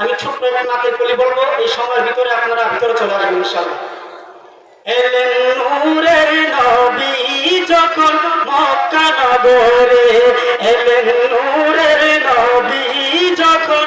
আমি ছোট্ট একটা নাকের কলি বলব, এই সময়ের ভিতরে আপনারা ভিতরে চলে আসবেন ইনশাল্লাহ নবী যখন মক্কা নগরে, এলেন নূরের নবী যখন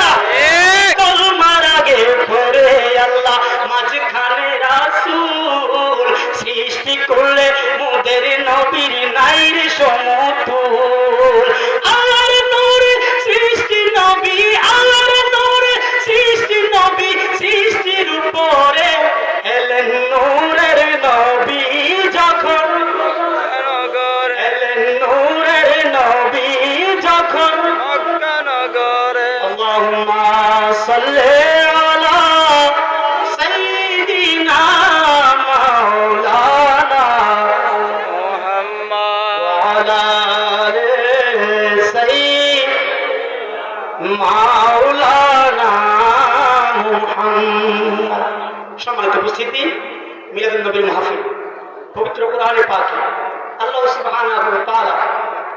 মুহাম্মদ। সম্মানিত উপস্থিতি মিলাদুন নবীর মাহফিল পবিত্র কোরআনে পাকে। আল্লাহ সুবহানাহু ওয়া তাআলা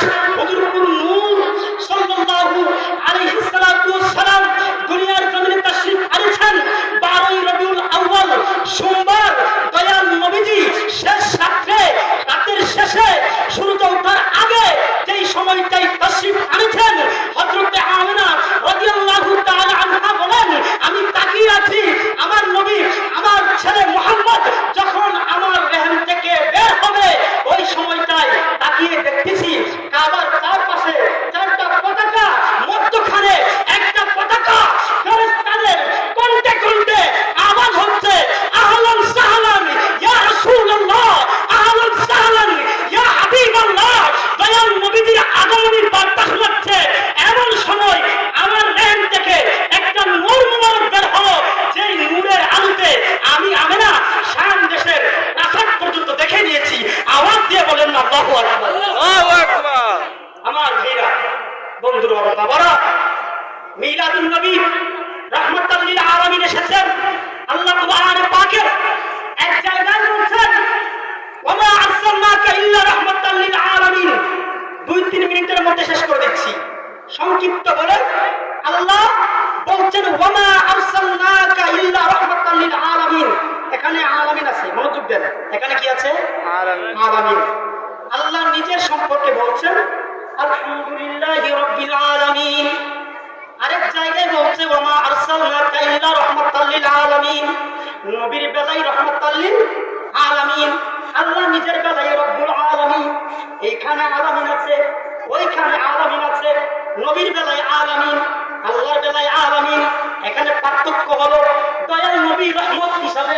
Thank you. আলামিন। আল্লাহ নিজের সম্পর্কে বলছেন, আলহামদুলিল্লাহি রাব্বিল আলামিন। আরেক জায়গায় বলছে ওমা আরসালনাকা ইল্লা রাহমাতাল লিল আলামিন। নবীর বেলায় রাহমাতাল লিল আলামিন। আল্লাহ নিজের বেলায় রব্বুল আলামিন। এইখানে আলামিন ওইখানে আলামিন নবীর বেলায় আলামিন, আল্লাহর বেলায় আলামিন। এখানে পার্থক্য হলো, দয়াল নবী রহমত হিসাবে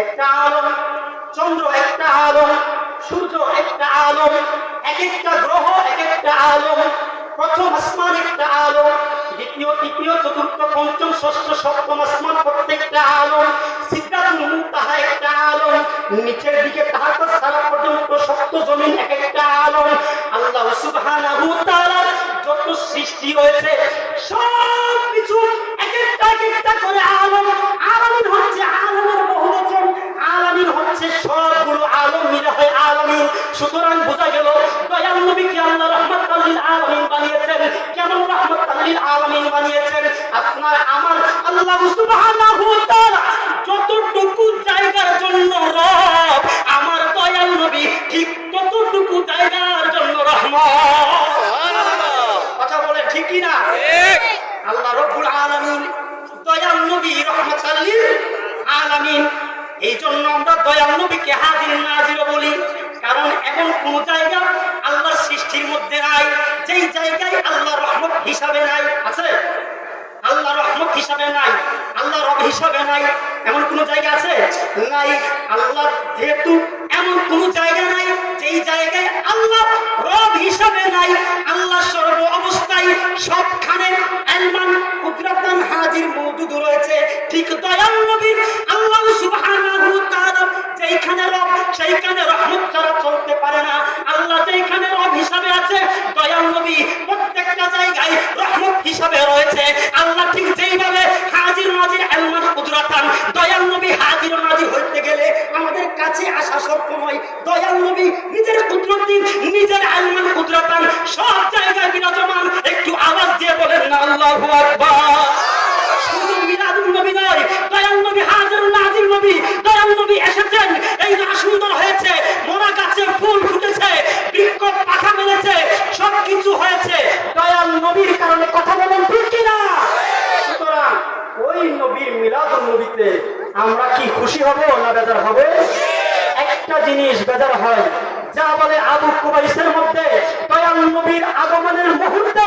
একটা আলম চন্দ্র একটা আলম, সূর্য একটা আলম এক একটা গ্রহ এক একটা আলম, প্রথম আসমান একটা আলম, দ্বিতীয়, তৃতীয়, চতুর্থ, পঞ্চম, ষষ্ঠ, সপ্তম আসমান প্রত্যেকটা আলামিন। এই জন্য আমরা দয়াল নবীকে হাজির নাজির বলি। কারণ এমন কোন জায়গা আল্লাহর সৃষ্টির মধ্যে নাই। যেই জায়গায় আল্লাহ রহমত হিসাবে নাই। আছে? আল্লাহ রহমত হিসাবে নাই। আল্লাহ রব হিসাবে নাই। এমন কোন জায়গা আছে? নাই। আল্লাহ যেহেতু এমন কোন জায়গা নাই, যেই জায়গায় আল্লাহ রব হিসাবে নাই আল্লাহ সর্ব অবস্থায় সবখানে আলমান কুদরাতান হাজির মওজুদ রয়েছে। ঠিক দয়াল নবী যেইখানে রব, সেইখানে রহমত ছাড়া চলতে পারে না। আল্লাহ যেইখানে রব হিসাবে আছে, দয়াল নবী প্রত্যেকটা জায়গায় রহমত হিসাবে রয়েছে। আল্লাহ ঠিক যেইভাবে হাজির নাজির আলমান কুদরাতান, দয়াল নবী হাজির নাজির হইতে গেলে আমাদের কাছে আসা শর্ত নয় দয়াল নবী নিজের কুদরতি নিজের আলমান কুদরাতান, সব জায়গায় বিরাজমান। একটু আওয়াজ দিয়ে বলেন না আল্লাহু আকবার শুধু মিলাদুন নবী নয় দয়াল নবী হাজির নাজির নবী নবী এসেছেন। এই সুন্দর হয়েছে। গাছে ফুল ফুটেছে, বৃক্ষ পাখা মেলেছে হয়েছে। দয়াল নবীর কারণে কথা বলেন সুতরাং ওই নবীর মিলাদুন নবীতে আমরা কি খুশি হব না বেজার হবে? একটা জিনিস বেজার হয়। যা বলে আবু কুবাইসের মধ্যে, দয়াল নবীর আগমনের মুহূর্তে